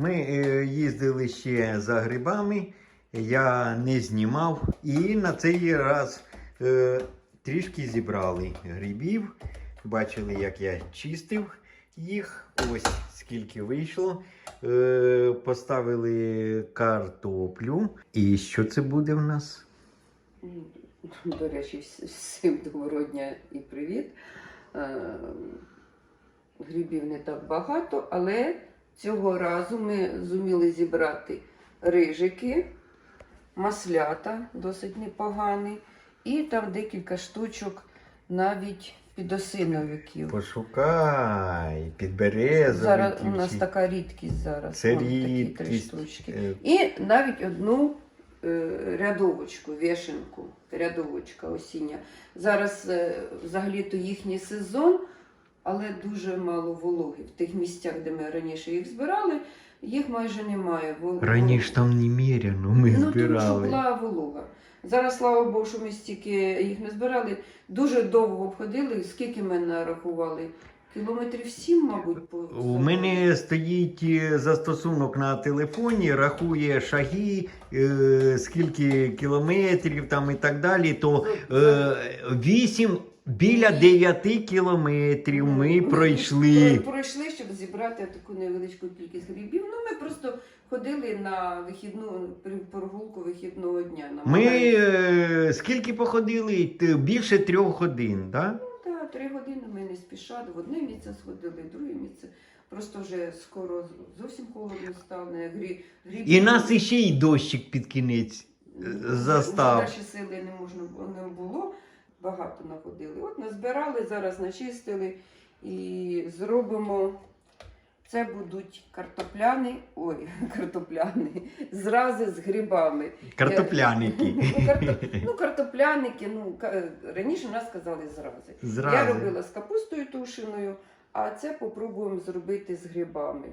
Ми е, їздили ще за грибами, я не знімав. І на цей раз е, трішки зібрали грибів. Бачили, як я чистив їх. Ось скільки вийшло. Е, поставили картоплю. І що це буде в нас? До речі, всім доброго дня і привіт. Грибів не так багато, але цього разу ми зуміли зібрати рижики, маслята досить непогані, і там декілька штучок навіть підосиновиків. Пошукай, підберезовики. Зараз у нас така рідкість зараз. Це Вон такі три штучки. Е, І навіть одну е, рядовочку, вішенку, рядовочка осіння. Зараз е, взагалі-то їхній сезон, але дуже мало вологи. В тих місцях, де ми раніше їх збирали, їх майже немає. Вол- Раніше там немерено ми ну, тому що була волога. Зараз, слава Богу, що ми стільки їх не збирали. Дуже довго обходили. Скільки ми нарахували? Кілометрів сім, мабуть, по У мене стоїть е, застосунок на телефоні, рахує шаги, е, скільки кілометрів там і так далі. То е, 8 біля 9 кілометрів ми пройшли. Про- Пройшли, щоб зібрати таку невеличку кількість грибів. Ну, ми просто ходили на вихідну прогулку вихідного дня. На Ми е, скільки походили? Т- Більше трьох годин, так? Ну, так, три години ми не спішали. В одне місце сходили, в друге місце. Просто вже скоро зовсім холодно стане. Грі, грибів- І нас іще й дощик під кінець. Ну, застав. Далі сили не можна було- не було. Багато находили. От назбирали, зараз начистили і зробимо. Це будуть картопляни, ой, картопляни, зрази з грибами. Картопляники. Ну, карто, ну, картопляники, ну, раніше нас казали зрази. Я робила з капустою тушеною, а це попробуємо зробити з грибами.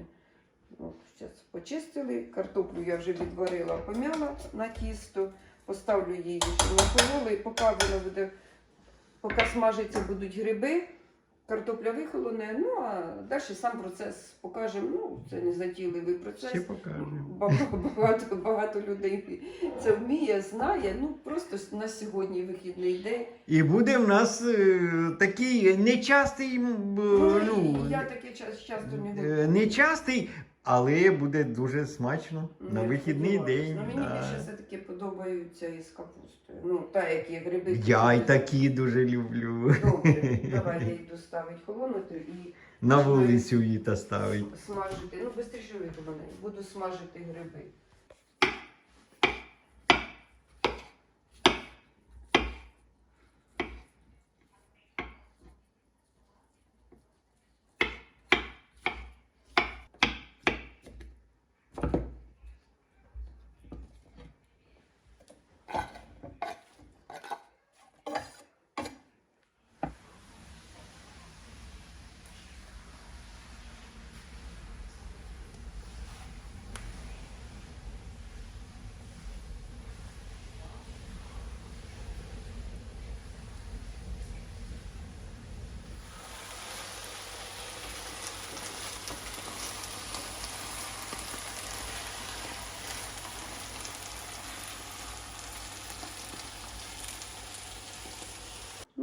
Зараз почистили, картоплю я вже відварила, помяла на тісто, поставлю її на хололи, і поки воно буде, поки смажаться будуть гриби, картопля вихолоне, ну а далі сам процес покажемо. Ну, це не затійливий процес. Ще Багато, багато людей це вміє, знає. Ну просто на сьогодні вихідний день. І буде в нас е, такий нечастий, Ну, ну, я таке час часто не е, нечастий, але буде дуже смачно на вихідний день. Ну, мені більше все-таки подобаються із капустою. Ну, та, як є гриби. Я й такі дуже люблю. Добре, давай я йду ставити холонути і На вулицю Віта ставить. смажити. Ну, швидше вийду мене. Буду смажити гриби.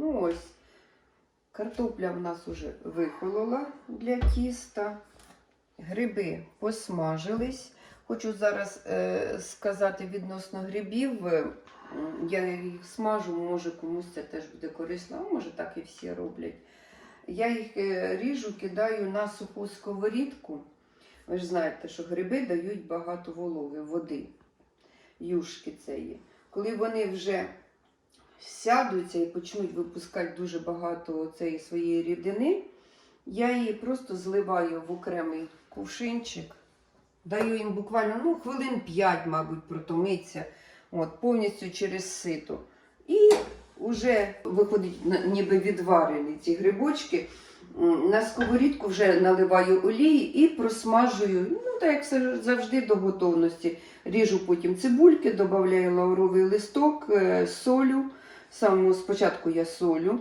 Ну ось, картопля в нас вже вихолола для тіста. Гриби посмажились. Хочу зараз е, сказати відносно грибів. Е, Я їх смажу, може комусь це теж буде корисно, а може так і всі роблять. Я їх е, ріжу, кидаю на суху сковорідку. Ви ж знаєте, що гриби дають багато вологи, води, юшки цієї. Коли вони вже сядуться і почнуть випускати дуже багато цієї своєї рідини, я її просто зливаю в окремий кувшинчик, даю їм буквально ну, хвилин 5, мабуть, протомиться, от, повністю через сито. І вже виходить ніби відварені ці грибочки. На сковорідку вже наливаю олії і просмажую, ну так як завжди до готовності. Ріжу потім цибульки, додаю лавровий листок, е, солю. Самому спочатку я солю.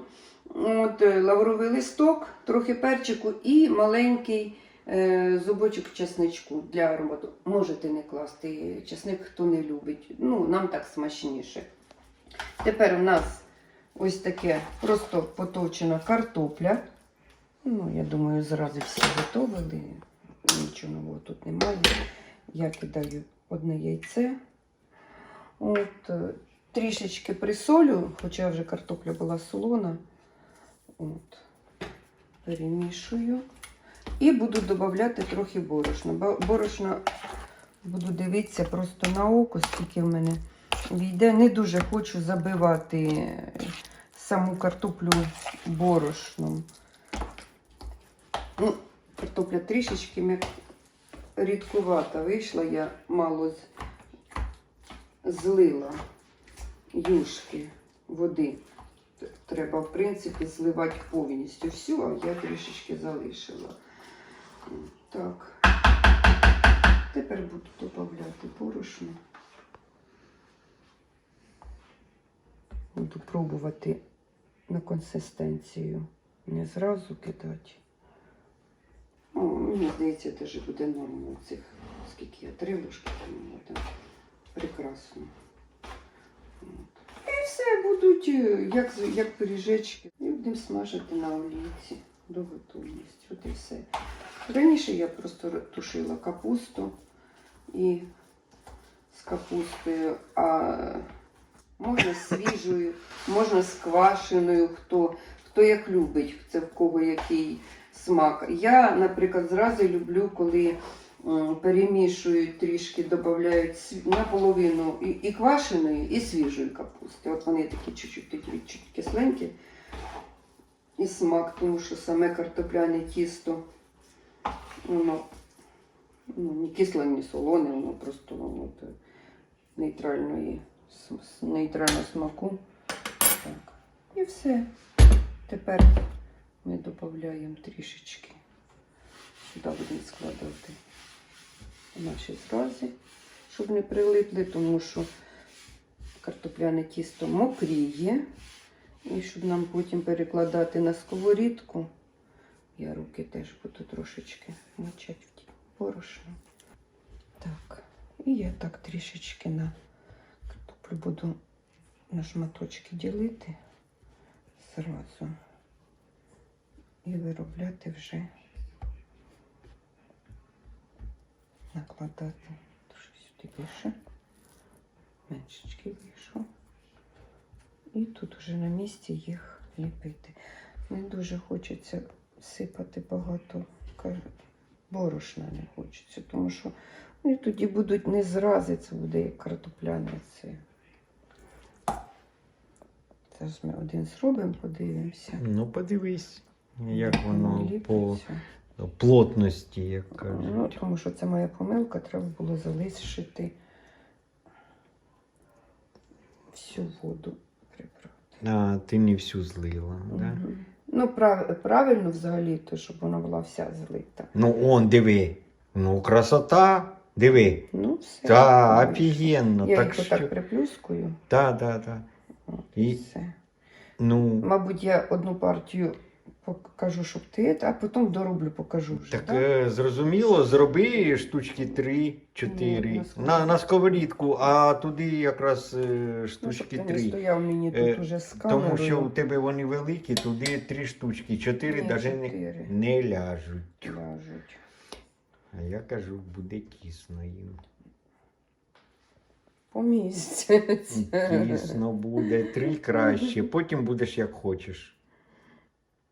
От, е, лавровий листок, трохи перчику і маленький е, зубочок чесничку для аромату. Можете не класти чесник, хто не любить. Ну, нам так смачніше. Тепер у нас ось таке просто потовчена картопля. Ну, я думаю, зразу всі готовили. Нічого нового тут немає. Я кидаю одне яйце. От, е, трішечки присолю, хоча вже картопля була солона. От, перемішую. І буду додавати трохи борошна. Борошна буду дивитися просто на око, скільки в мене війде. Не дуже хочу забивати саму картоплю борошном. Ну, картопля трішечки рідкувата вийшла, я мало злила юшки води. Треба, в принципі, зливати повністю всю, а я трішечки залишила. Так. Тепер буду додавати борошно. Буду пробувати на консистенцію. Не зразу кидати. О, мені здається, теж буде норма цих, скільки я три ложки тому там. Прекрасно. І все будуть е, як, як пиріжечки. І будемо смажити на олійці до готовності. От і все. Раніше я просто тушила капусту і з капустою, а можна свіжою, можна з квашеною, хто, хто як любить, це в кого який смак. Я, наприклад, зразу люблю, коли перемішують трішки, додають наполовину і, і квашеної, і свіжої капусти. От вони такі чуть-чуть такі кисленькі. І смак, тому що саме картопляне тісто, воно ну, не кисле, не солоне, воно просто воно е, нейтральної, нейтрального смаку. Так. І все. Тепер ми додаємо трішечки. Сюди будемо складати наші зрази, щоб не прилипли, тому що картопляне тісто мокріє. І щоб нам потім перекладати на сковорідку, я руки теж буду трошечки мочати в ті борошно. Так, і я так трішечки на картоплю буду на шматочки ділити зразу і виробляти вже, накладати трошки сюди більше, меншечки вийшов. І тут вже на місці їх ліпити. Не дуже хочеться сипати багато борошна не хочеться, тому що вони тоді будуть не зрази, це буде як картопляне це. Зараз ми один зробимо, подивимося. Ну, подивись, як воно по. Плотності, як кажуть. Ну, тому що це моя помилка, треба було залишити всю воду прибрати. А, ти не всю злила, да? Ну, прав, правильно взагалі, то, щоб вона була вся злита. Ну, он, диви. Ну, красота. Диви. Ну, все. Та, офігенно. Я Так їх отак приплюскую. Так, так, так. І все. Ну, Мабуть, я одну партію покажу, щоб ти, а потім дороблю, покажу вже. так так? е, зрозуміло, зроби штучки 3-4 Ну, на на, сковорідку. на сковорідку, а туди якраз е, Ну, щоб штучки ти не стояв мені Е, уже з камерою. Тому що у тебе вони великі, туди 3 штучки, 4 навіть не, не ляжуть. ляжуть. А я кажу, буде кісно їм. Помістяться. Кісно буде, три краще, потім будеш як хочеш.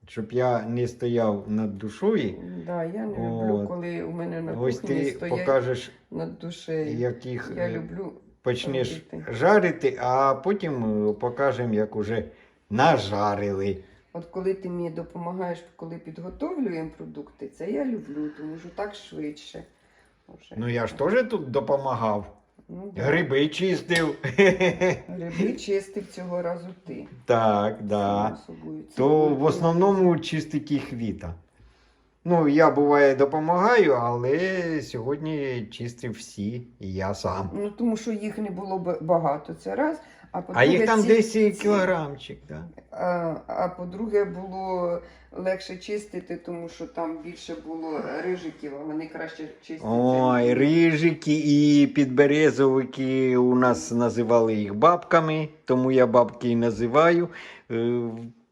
Щоб я не стояв над душою, Да, я не люблю, От. коли у мене на ось кухні ти стоять покажеш, над душею. як їх Я е, люблю почнеш робити. жарити, а потім е, покажемо, як уже нажарили. От коли ти мені допомагаєш, коли підготовлюємо продукти, це я люблю, тому що так швидше. Вже. Ну я ж теж тут допомагав. Ну, да. Гриби чистив. Гриби чистив цього разу ти. Так, да. То в основному чистить їх віта. Ну, я буває допомагаю, але сьогодні чистив всі, і я сам. Ну, тому що їх не було багато, це раз. А по-друге, їх там ці- 10 ці- кілограмчик, так? А, а по-друге, було легше чистити, тому що там більше було рижиків, а вони краще чистяться. Ой, рижики і підберезовики у нас називали їх бабками, тому я бабки і називаю. Е,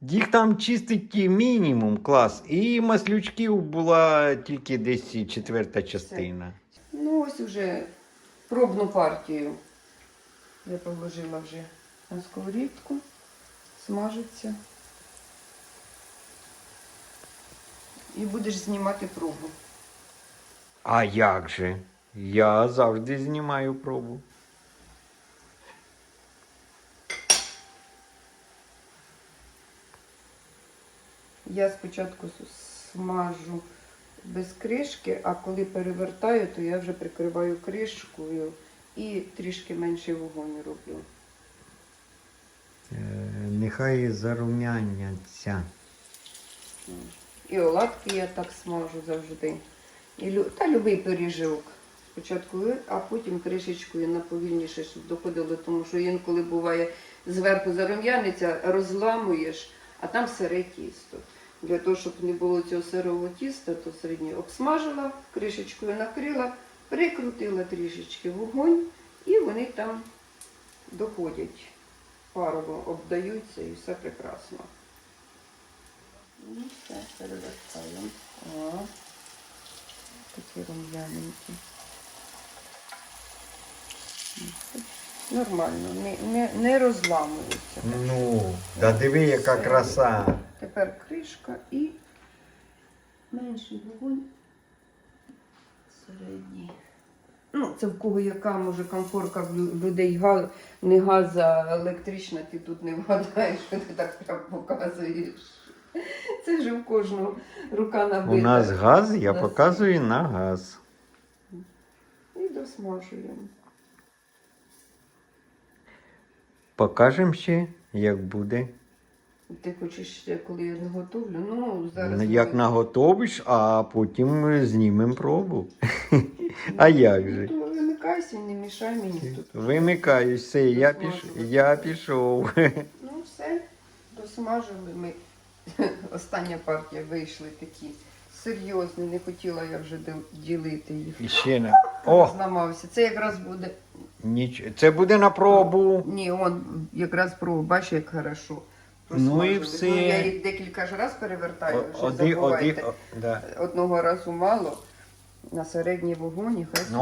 Їх там чистить мінімум клас. І маслючків була тільки десь четверта частина. Ну, ось вже пробну партію. Я положила вже на сковорідку, смажиться. І будеш знімати пробу. А як же? Я завжди знімаю пробу. Я спочатку смажу без кришки, а коли перевертаю, то я вже прикриваю кришкою і трішки менший вогонь роблю. Е, Нехай зарум'яняться. І оладки я так смажу завжди. І, та любий пиріжок. Спочатку, а потім кришечкою на повільніше, щоб доходило, тому що інколи буває зверху зарум'яниться, розламуєш, а там сире тісто. Для того, щоб не було цього сирого тіста, то середньо обсмажила, кришечкою накрила, прикрутила трішечки вогонь, і вони там доходять. Парово обдаються і все прекрасно. Ну, все, перевертаємо. О, такі рум'яненькі. Нормально, не, не, не розламуються. Ну, да диви, яка краса. Тепер кришка і менший вогонь середній. Ну, це в кого яка може комфорка в людей газ, не газ, а електрична, ти тут не вгадаєш, що ти так прям показуєш. Це вже в кожного рука набита. У нас газ, я На показую на газ. І досмажуємо. Покажемо ще, як буде. Ти хочеш коли я не готовлю? Ну, зараз. Як ми- наготовиш, а потім знімемо пробу. А як же? Ну, вимикайся, не мішай мені тут. Вимикаюсь, все, я, піш... я пішов. Ну, все, досмажили ми. Остання партія вийшли такі серйозні, не хотіла я вже ділити їх. І ще не. О, Зламався. Це якраз буде. ніч... це буде на пробу. Ні, он якраз про бачиш, як хорошо. Ну і все. Ну, я їх декілька ж раз перевертаю, один, забувайте. о, да. Одного разу мало. На середній вогонь і хай собі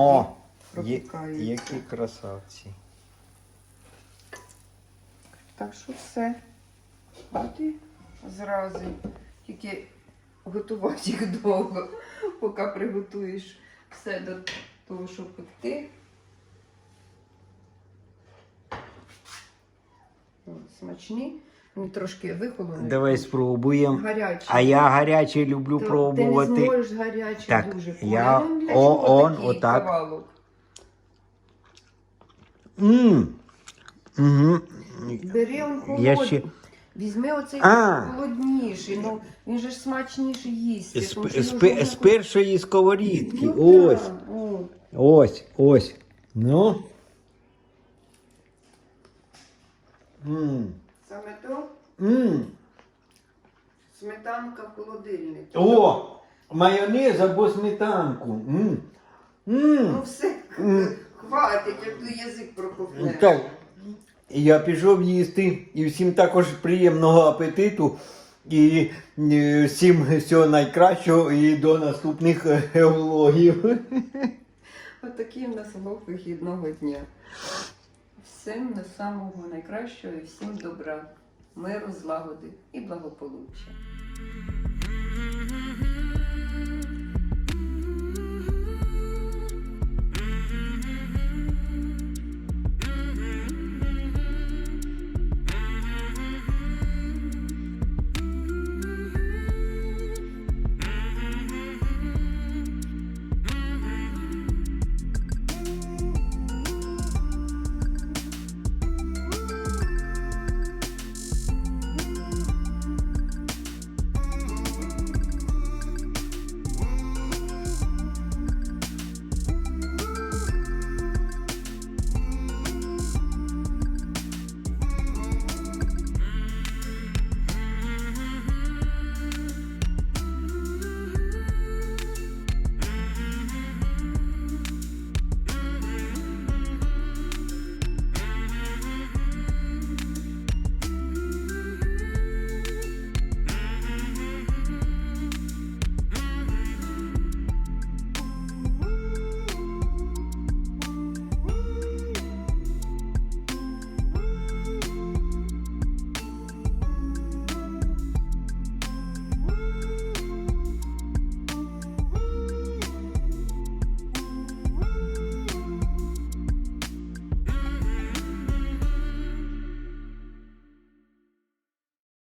є, пропікається. які красавці. Так що все. І зрази. Тільки готувати їх довго, поки приготуєш все до того, щоб пекти. О, Смачні. Вони трошки вихолоні. Давай спробуємо. Гарячі. А я гаряче люблю Ти- пробувати. Ти не зможеш гарячі Так, дуже. я-. Ну, о, он, отак. кавалок? Угу. Бери он холодний. Я ще Візьми оцей А. холодніший, ну він же ж смачніше їсти. з, тому з, можна з першої сковорідки. Ну, Ось. так, о. Ось, ось. Ну. М. Саме то М. сметанка в холодильнику. О! Майонез або сметанку. М. Ну все, М. хватить, як ти язик проковтнеш. Так. Я пішов їсти і всім також приємного апетиту. І е, всім всього найкращого і до наступних е, влогів. Отакий в нас влог вихідного дня. Всім на самого найкращого і всім добра, миру, злагоди і благополуччя.